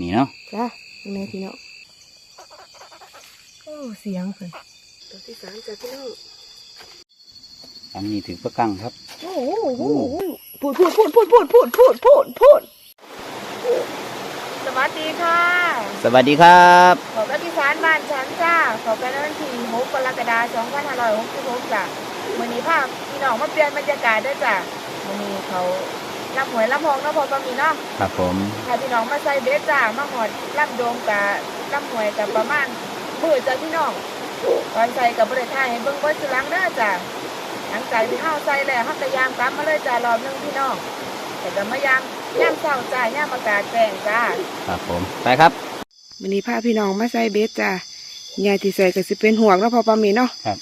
นี่เนาะจ้ายังไงพี่น้องโอ้เสียงเพิ่นตัวที่สามจ้าพี่น้องอันนี้ถือประกังครับโอ้โหโอ้โหพูดพูดพูดพูดพูดพูดพูดพูดพูดสวัสดีค่ะ สวัสดีครับขอกที่สารบ้านฉันจ้าขอเป็นวันที่6กรกฎาคม2566จ้ะมื้อนี้พาพี่น้องมาเปลี่ยนบรรยากาศด้วยจ้ะมื้อนี้เขา ลำหวยลำหองเนาะพอตอนนี้เนาะครับผมถ้าพี่น้องมาใส่เบสจ้ามาหอดลำโดมกับลำหวยกับประมาณมือจ้ะพี่น้องตอนใส่กับบริษัทให้เบิ่งเบิดสุหลังเด้อจ้ะหลังจากที่เฮาใส่แล้วเฮาก็ยามกลับมาเลยจ้ารอบหนึงพี่น้องแต่ก็มายามยามเช้าจ้ายามอากาศแจ้งจ้าครับผมไปครับวันนี้พาพี่น้องมาใส่เบสจ้ายายที่ใส่ก็สิเป็นห่วงเนาะพอปามีเนาะครับ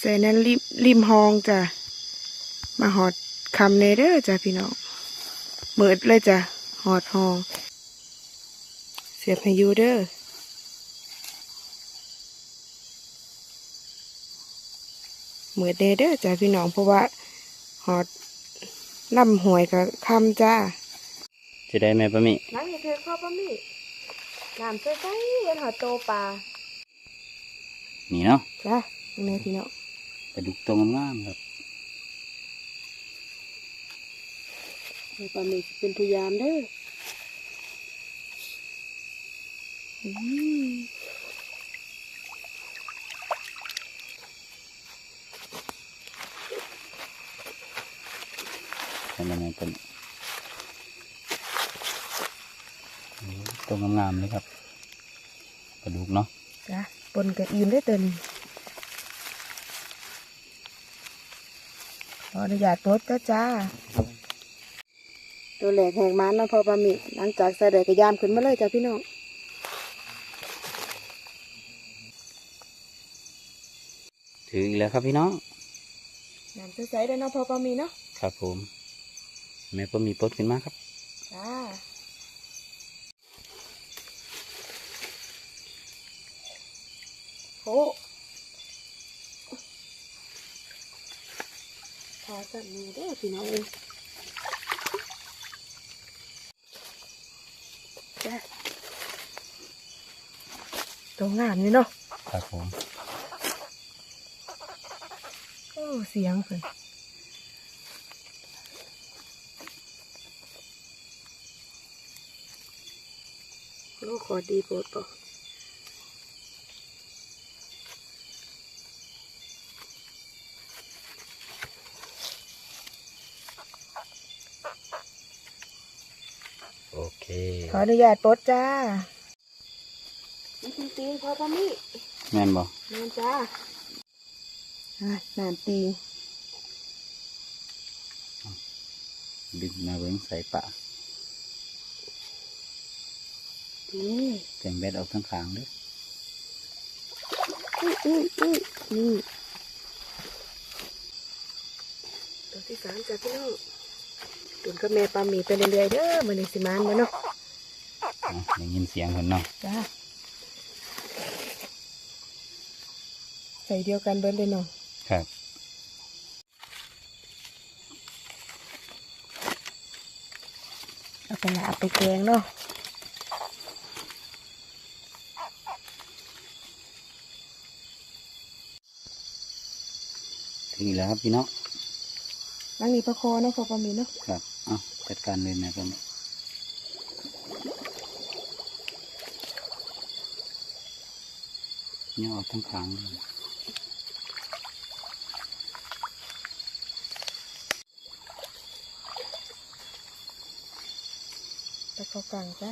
ใส่นั้นริมริมห้องจ้ะมาหอด คำเนเด้อจ้ะพี่น้องเมิดเลยจ้ะหอดห้องเสียบให้อยูเด้อเมิดเนเด้อจ้ะพี่น้องเพราะว่าหอดลำหวยกับคำจ้าจะได้ไหมปะมิน้ำนี่คือข้าวปลาหมี่น้ำใสๆเย็นหอดโตปลานี่เนาะจ้ะยังไงพี่น้องปลาดุกตัวงามๆครับ ปลาหมี่เป็นพยามเด้ออืมเป็นยังไงเป็นโอ้ตัวงามๆเลยครับปลาดุกเนาะจ้ะปนกับอิ่มได้อเตินขออนุญาตปลดจ้าจ้า ตัวแหลกแหกมันเนาะพอปลาหมี่หลังจากใส่แดกกระยามขึ้นมาเลยจ้ะพี่น้องถืออีกแล้วครับพี่น้องน้ำใสๆได้อเนาะพอปลาหมี่เนาะครับผมแม่ปะมีปลดขึ้นมาครับจ้าโอ้พาสัตว์มีได้อพี่น้องเอ้ย จ้าตัวงามนี่เนาะครับผมโอ้เสียงเพิ่นโอ้ขอดีโปรดปอโขออนุญาตปลดจ้านี่จริงๆพอปามี่แม่นบ่นานจ้าอะนานตีดึงมาเบิ้งใส่ปะนี่แต่งแบดออกทั้งขางเด้ออุ้ยอุ้ยอุ้ยนี่ตัวที่สามจ้าพี่น้องตุนกับแม่ปลาหมีไปเรื่อยๆเด้อมันนี่สิมานมาเนาะอะ ได้ยินเสียงคนเนาะจ้าใส่เดียวกันเบิดเลยเนาะครับเอาไปละเอาไปแกงเนาะถึงอีกแล้วครับพี่น้องนั่งนี่ประคอเนาะพอปลาหมีเนาะครับ เอาจัดการเลยแม่ปะมิ เนี่ยออกทั้งขางเลยตะเข้ากลางจ้า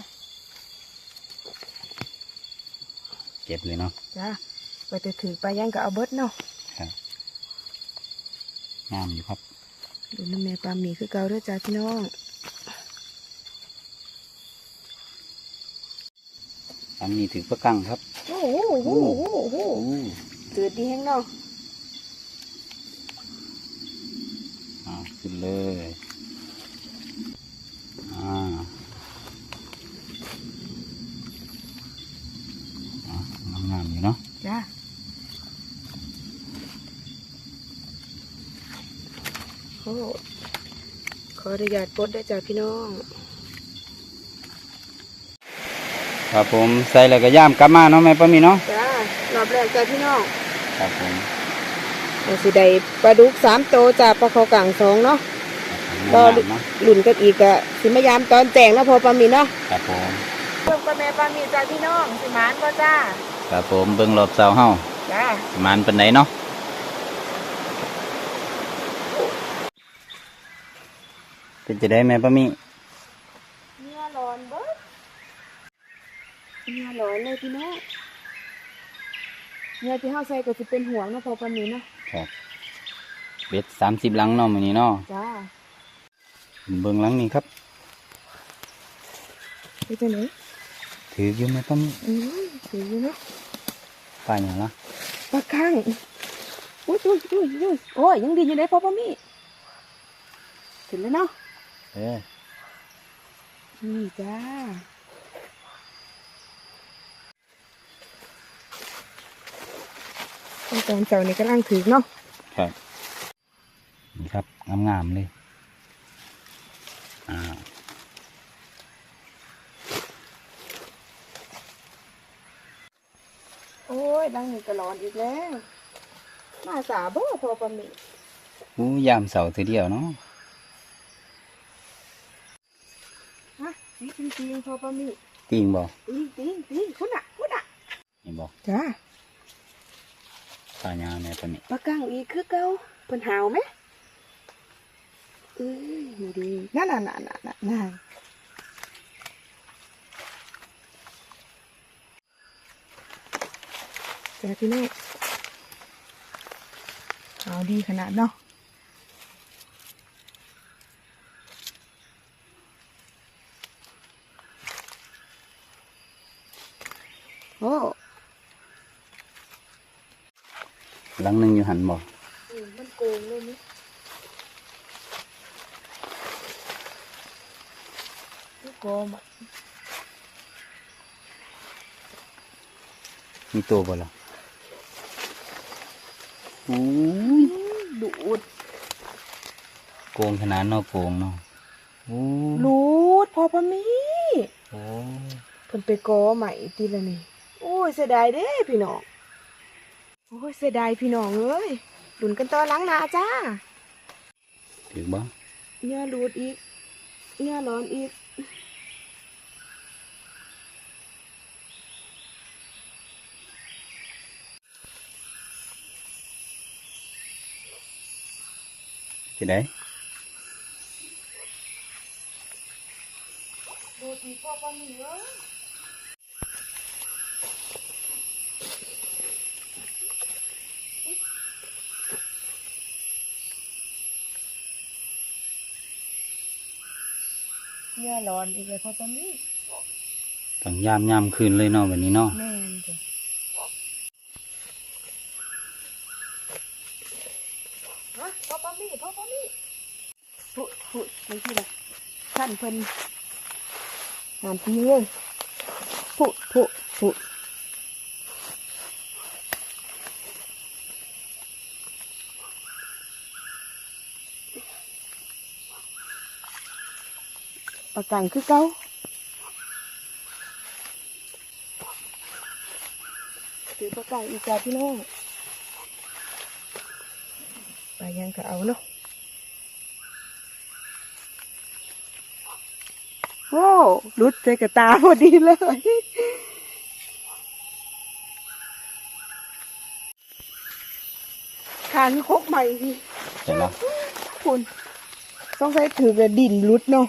เก็บเลยเนาะจ้าไปจะถือไปลาย่างก็เอาเบิดเนาะครับงามอยู่ครับ ดูน้ำแม่ปลาหมีคือเก่าเด้วยจ้าพี่น้อง อันนี้ถือประกังครับโอ้โหโอ้โหโอ้โหโอ้ตื่นดีแห้งเนาะอ่าขึ้นเลยอ่าอ่างามๆอยู่เนาะจ้าโอ้ขออนุญาตปลดได้วยจ้าพี่น้อง ครับผมใส่แล้วก็ย่ามกลับมาเนาะแม่ป้ามีเนาะจ้ารอบแรกจ้าพี่น้องครับผมเราสิได้ปลาดุกสามโตวจ้าปลาคอกลางสองเนาะก็งามๆเนาะหลุนกันอีกอะสิมายามตอนแจงแล้วพอปลามีเนาะครับผมเพิ่มกับแม่ปลามีจ้าพี่น้องสิหมานก็จ้าครับผมเบิ่งรอบเสาเฮาจ้าประมันเป็นไหนเนาะเป็นจะได้แม่ป้ามี เนื้อร้อนเบิด เนื้อร้อนเลยพี่น้องเนื้อที่เฮาใส่ก็สิเป็นห่วงเนาะพอปลามีเนาะครับเบ็ดสามสิบลังเนาะมื้อนี้เนาะจ้าเบิ่งหลังนี้ครับไปจังไหนถืออยู่แม่ป้ามีอืมถืออยู่เนาะปลาอย่างละปลาข้างอุ้ยอุ้ยอุ้ยอุ้ยโอ้ยยังดีอยู่เลยพอปลามีถึงแล้วเนาะเออนี่จ้า ตอนเจ้านี่กำลังถือเนาะครับนี่ครับงามๆเลยอ่าโอ้ยดังนี่ก็ร้อนอีกแล้วมาสาบ่พอปลาหมีอู้ยามเสาทีเดียวเนาะฮะจริงจริงพอปลาหมีติงบ่จริงจริงจริงคุณอะคุณอะนี่บ่จ้า ปลาหยางแม่ป้ามีปลากังอีกคือเก่าเป็นหาวไหมเอ้ยนี่ดีนั่นน่ะน่ะน่ะน่ะน่ะจ้าพี่นี่เอาดีขนาดเนาะ โอ้ หลังหนึงอยู่หันบ่อืมมันโกงเลยนี่มันโกงอะมีตัวบ่ล่ะอู้ยดูดโกงขนาดเนาะโกงเนาะอู้รูดพอพะมีโอ้เพิ่นไปกอใหม่ตีละนี่โอ้ยเสียดายเด้พี่น้อง โอ้ยเสียดายพี่น้องเอ้ยดุนกันต่อหล้างหนาจ้าถือบ่เนื้อรูดอีกเนื้อร้อนอีกจะได้รูดอีกพอพะมีเอ้ เนื้อร้อนอีกเลยพอพะมีต้องยามยามคืนเลยเนาะแบบนี้เนาะแม่นจ้ะฮะพ่อปามี่พ่อปามี่พุพุไม่ที่ละท่านเพิ่นงานที่เลยพุพุพุ ประกันคือเก่าถือปลาไก่อีกจ้าพี่น้องไปยังก็เอาเนาะโอ้รุดใจกับตาพอดีเลยคานคกใหม่ดิเห็นเนาะคุณต้องใช้ถือกระดิ่นรุดเนาะ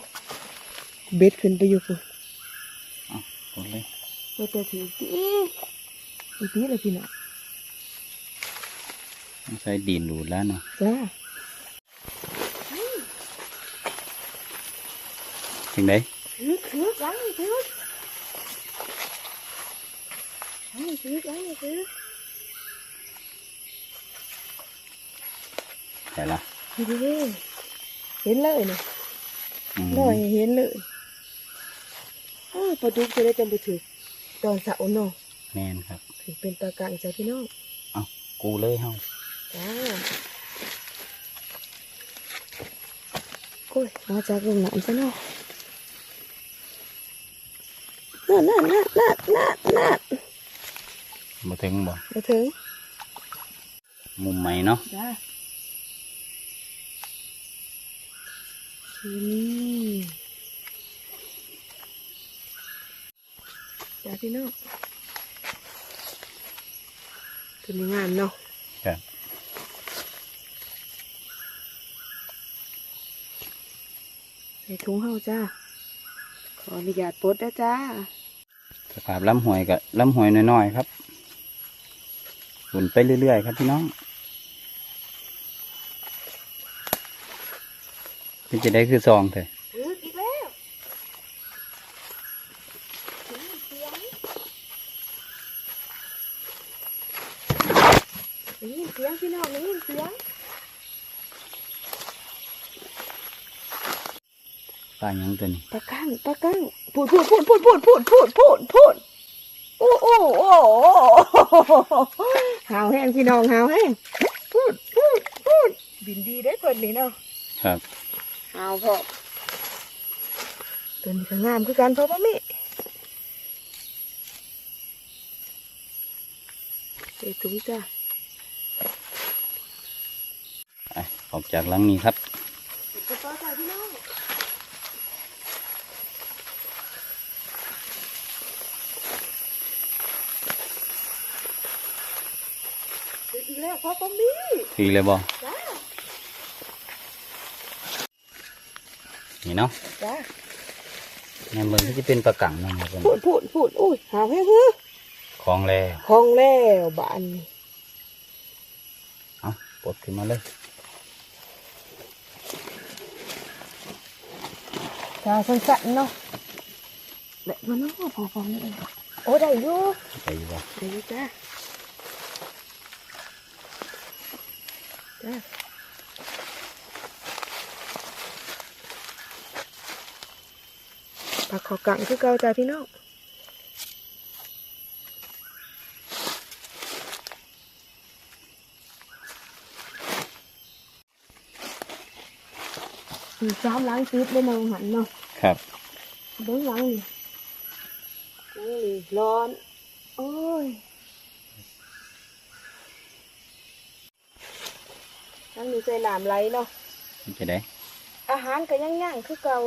เบ็ดขึ้นไปอยู่คุณกดเลยก็จะถือตีอีตีเลยพี่น้องต้องใช้ดินดูดแล้วเนาะจ้าถึงได้ถือถือล้างถือล้างถือล้างถือแต่ละเห็นเลยเห็นเลยเนี่ยอืมลอยให้เห็นเลยอ้าว ปลาดุกจะได้จำไปถือตอนเสาร์เนาะแม่นครับถือเป็นปลากลางจ้ะพี่น้องเอากูเลยเฮาจ้าโอ้ยมาจากโรงหนังซะเนาะเอนั่นนั่นนั่นนั่นนั่นนั่นบ่ถึงบ่มาถึง มุมใหม่เนาะจ้าอืม จ้าพี่น้องตัวนี้งามเนาะครับใส่ถุงเฮาจ้า ขออนุญาตปลดนะจ้า สภาพลำหวยกับลำหวยน้อยๆครับหมุนไปเรื่อยๆครับพี่น้องเป็นจะได้คือซองเถอะ ถึกอีกแล้วได้ยินเสียงพี่น้องได้ยินเสียง ปลาหยังตัวนี้ปลากั้งปลากั้งพูดพูดพูดพูดพูดพูดพูดพูดพูดโอ้โอ้โอ้โอ้หาวแห้งพี่น้องหาวแห้งพูดพูดพูดบินดีได้คนนี้เนาะครับหาวพอตัวนี้ก็งามคือกันเพราะว่ามีเดี๋ยวถุงจ้าไปออกจากหลังนี้ครับ กระเป๋าใส่พี่น้องเดี๋ยวอีก แล้วพ่อปอมบี้ทีเลยบ่จ้านี่เนาะจ้าแม่นเบิ่งที่จะเป็นปลากังเนาะครับพูดพูดพูดอุ้ยหาวแห้งเฮ้อของแลของแล้วบ้านเอาปลดขึ้นมาเลยจ้าสั้นๆเนาะเด็กมันเนาะพอฟองนี่เองโอ้ได้อยู่ไปอยู่บ่ได้อยู่จ้าจ้า ปลาขอกังคือเก่าจ้าพี่น้องสีซ้อมล้างติดเลยน้องหันเนาะ ครับเบื้องหลังนี่อุ้ยร้อน โอ้ย นั่นมีใจหนามไหลเนาะเป็นจะได้อาหารก็ยังย่างคือเก่า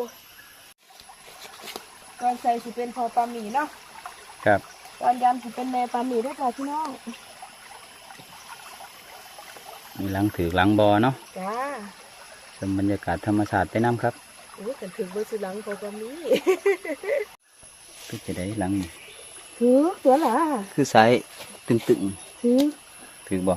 ก่อนใส่สิเป็นพอปลาหมี่เนาะครับตอนยำสิเป็นแม่ปลาหมี่ด้วยค่ะพี่น้องมีหลังถือหลังบอเนาะจ้าชมบรรยากาศธรรมชาติไปน้ำครับโอ้ยกันถึงเบอร์สุหลังพอปลาหมี่เป็นจะได้หลังนี่ถือตัวหล่ะคือไซส์ตึงถือๆถือบ่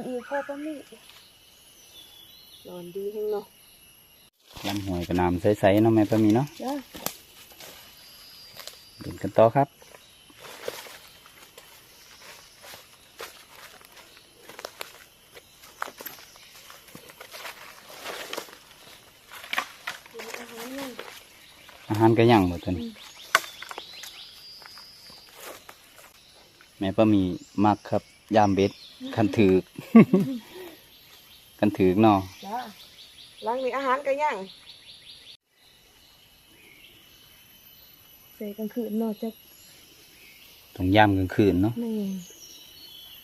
อนอีกพ่อป้ามี่นอนดีแห้งเนาะลำหวยกับน้ำใสๆเนาะแม่ปะมีเนาะจ้าเดินกันต่อครับอาหารยังอาหารก็ย่างหมดตัวนี้แม่ปะมีมักครับยามเบ็ด คันถือกคันถือกเนาะจ้าล้างมีอาหารกันยังเสกกลางคืนเนอกจากต้องยามกลางคืนเนาะแม่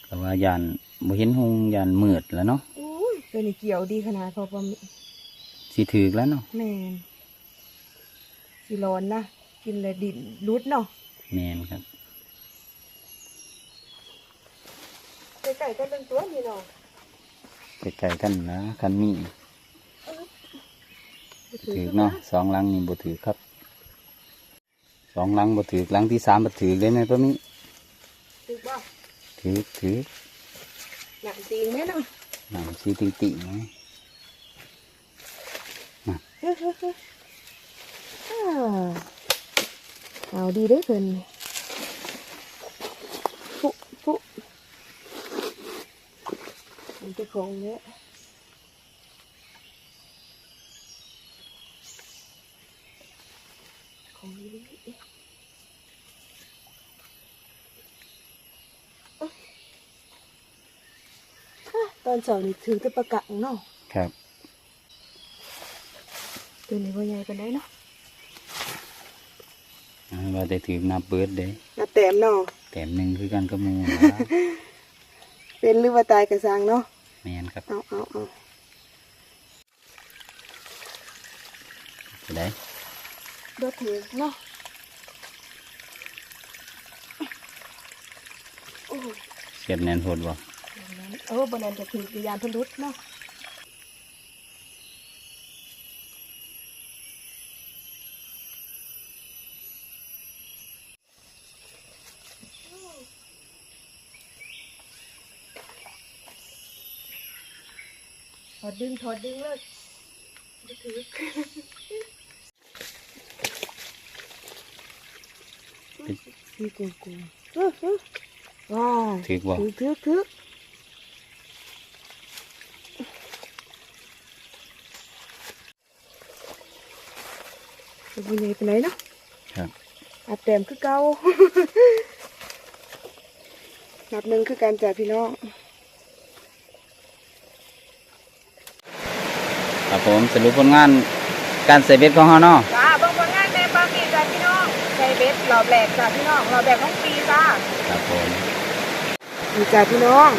แต่ว่ายานบ่เห็นหงยานมืดแล้วเนาะอุ้ยตัวนี้เกี่ยวดีขนาดพอประมาณสิถือกแล้วเนาะแม่นสิร้อนนะกินแล้วดินรุดเนาะแมนครับ ไก่ก็เป็นตัวนี่เนาะใกล้ๆกันนะคันมีถือกเนาะสองหลังนี่บ่ถือครับสองหลังบ่ถือกหลังที่สามบ่ถือเลยแม่ปะมีถือบ่ถือถือหนังตีงแม่น้องหนังสีติ่งติ่งๆไหมเฮ้ยเฮ้ยเฮ้ยอ่าเอาดีได้อเพิ่นฟุฟุ มันจะคงเนี้ยคงดีอะตอนเสาร์นี่ถือแตะประกังเนาะครับตัวนี้ว่าใหญ่ปานใดเนาะอ่าว่าแต่ถือนับเบิดเด้นับแต้มเนาะแต้มหนึ่งคือกันกับหมูนะ เป็นหรือว่าตายกระซังเนาะแมนครับเอาเอาเอาจะได้เดือดถือเนาะโอ้ยเสียดแน่นโหดบ่เออบนนั้นจะถือกยานพลุษเนาะ อดดึงถอดดึงเลยถือพี่กูกูอื้ออื้อว้าวถือบ่ถือถือถือเป็นยังไงไปไหนเนาะครับอัดแต้มคือเก่านับหนึ่งคือการจ่ายพี่น้อง ครับผมสรุปผลงานการใส่เบ็ดของเฮาเนาะจ้าเบิ่งผลงานในปามีจ้าพี่น้องใช้เบ็ดรอบแรกจ้าพี่น้องรอบแรกของปีจ้าครับผมดีจ้าพี่น้อง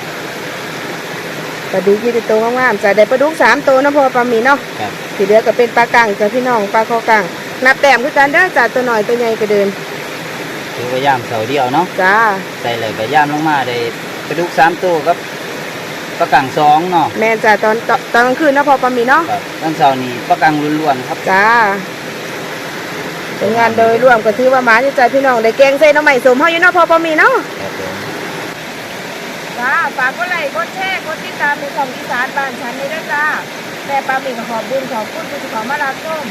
ปลาดุกยี่สิบตัวงามๆจ้าได้ปลาดุกสามตัวนะพอปลาหมีเนาะครับสีเหลือก็เป็นปลากังจ้ะพี่น้องปลาคอกังนับแต้มคือกันเด้อจ้าตัวหน่อยตัวใหญ่ก็เดินถือว่าย่ามเสาเดียวเนาะจ้าใส่เลยก็ย่ามลงมาได้กระดูกสามตัวกับ ปลากังสองเนาะแม่นจ้าตอนตอนตอนกลางคืนเนาะพอปลาหมีเนาะครับตั้งเสาร์นี้ปลากังล้วนๆครับจ้าเป็นงานโดยรวมก็ถือว่าหมาที่จ้าพี่น้องได้แกงใส่หน้ำใหม่สมเฮาอยู่เนาะพอปลาหมีเนาะครับผมจ้าฝากกดไลค์กดแชร์กดติดตามในของอีสานบ้านฉันนี่ด้วยจ้าแม่ปลาหมีก็ขอบคุณขอบคุณทุกคนมารับชม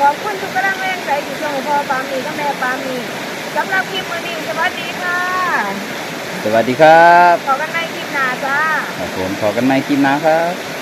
ขอบคุณทุกกำลังแรงใจที่ส่งให้พ่อปลาหมีกับแม่ปลาหมีสำหรับคลิปวันนี้สวัสดีค่ะส วัสดีครับ ขอกันในคลิปหน้าจ้า ครับผมขอกันใหม่คลิปหน้าครับ